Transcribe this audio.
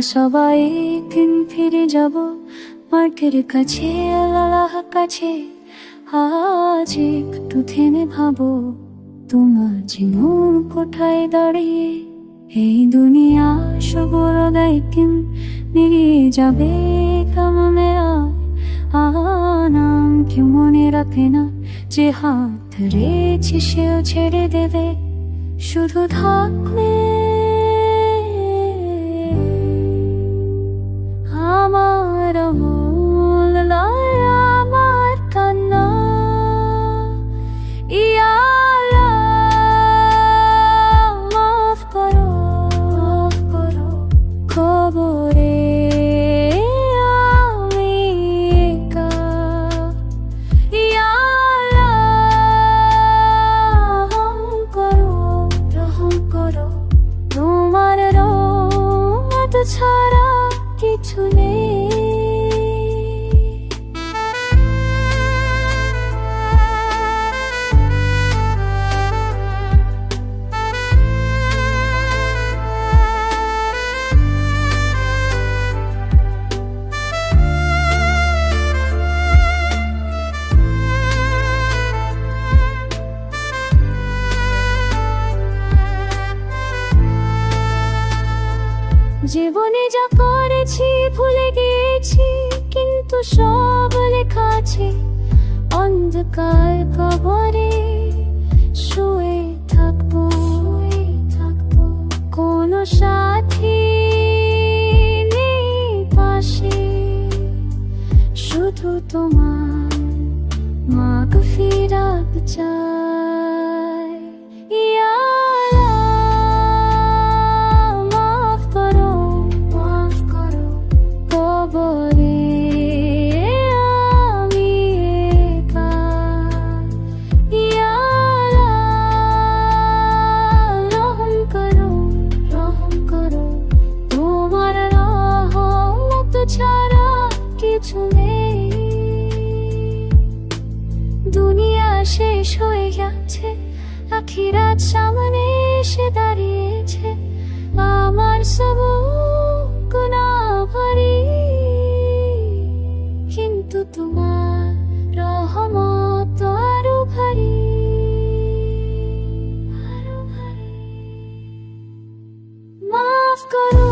সবাই একদিন ফিরে যাব মার্কের কাছে আল্লাহ কাছে। আজ একটু থেমে ভাবো, তোমার জীবন কোঠায় দাঁড়িয়ে এই দুনিয়া সবর দায়িত্ব নিয়ে যাবে কেমনে নাম কেউ মনে রাখে না যে হাত ধরেছে সেও ছেড়ে দেবে। শুধু থাকলে ছাড়া কিছু নেই। জীবনে যা করেছি ভুলে গিয়েছি, কিন্তু সব লেখা আছে অন্ধকার কবরে। শুয়ে থাকব থাকব। কোনো সাথী নেই পাশে। শুধু তোমার মাগ ফিরাত চাই। শেষ হয়ে যাচ্ছে আখিরাত সামনে এসে দাঁড়িয়েছে। আমার সব গুণা ভারী। কিন্তু তোমার রহমত আরও ভারী। মাফ করো।